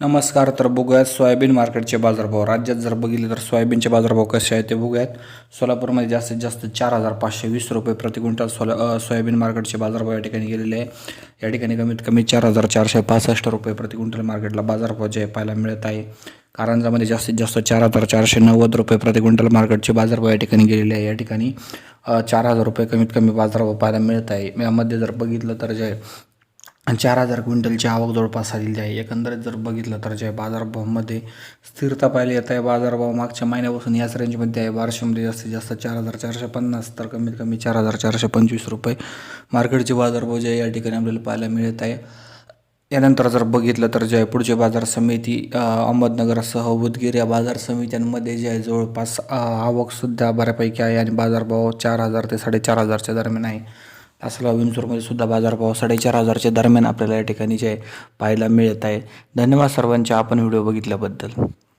नमस्कार तर बघूयात सोयाबीन मार्केटचे बाजारभाव. राज्यात जर बघितले तर सोयाबीनचे बाजारभाव कसे आहेत ते बघूयात. सोलापूरमध्ये जास्तीत जास्त चार हजार पाचशे वीस रुपये प्रति क्विंटल सोला सोयाबीन मार्केटचे बाजारभाव या ठिकाणी गेलेले आहे. या ठिकाणी कमीत कमी चार हजार चारशे पासष्ट रुपये प्रति क्विंटल मार्केटला बाजारभाव जे पाहायला मिळत आहे. कारंजामध्ये जास्तीत जास्त चार हजार चारशे नव्वद रुपये प्रति क्विंटल मार्केटचे बाजारभाव या ठिकाणी गेलेले आहे. या ठिकाणी चार हजार रुपये कमीत कमी बाजारभाव पाहायला मिळत आहे. यामध्ये जर बघितलं तर जे चार हजार क्विंटलची आवक जवळपास झालेली आहे. एकंदरीत जर बघितलं तर जे बाजारभावामध्ये स्थिरता पाहायला येत आहे. बाजारभाव मागच्या महिन्यापासून याच रेंजमध्ये आहे. बारशेमध्ये जास्तीत जास्त चार हजार चारशे पन्नास तर कमीत कमी चार हजार चारशे पंचवीस रुपये मार्केटचे बाजारभाव जे या ठिकाणी आपल्याला पाहायला मिळत आहे. यानंतर जर बघितलं तर जे पुढचे बाजार समिती अहमदनगरसह उदगीर या बाजार समित्यांमध्ये जे आहे जवळपास आवकसुद्धा बऱ्यापैकी आहे आणि बाजारभाव चार हजार ते साडेचार हजारच्या दरम्यान आहे. तासगाव विंचूरमध्ये सुद्धा बाजारभाव साडेचार हजारच्या दरम्यान आपल्याला या ठिकाणी जे आहे पाहायला मिळत आहे. धन्यवाद सर्वांचे. आपण व्हिडिओ बघितल्याबद्दल.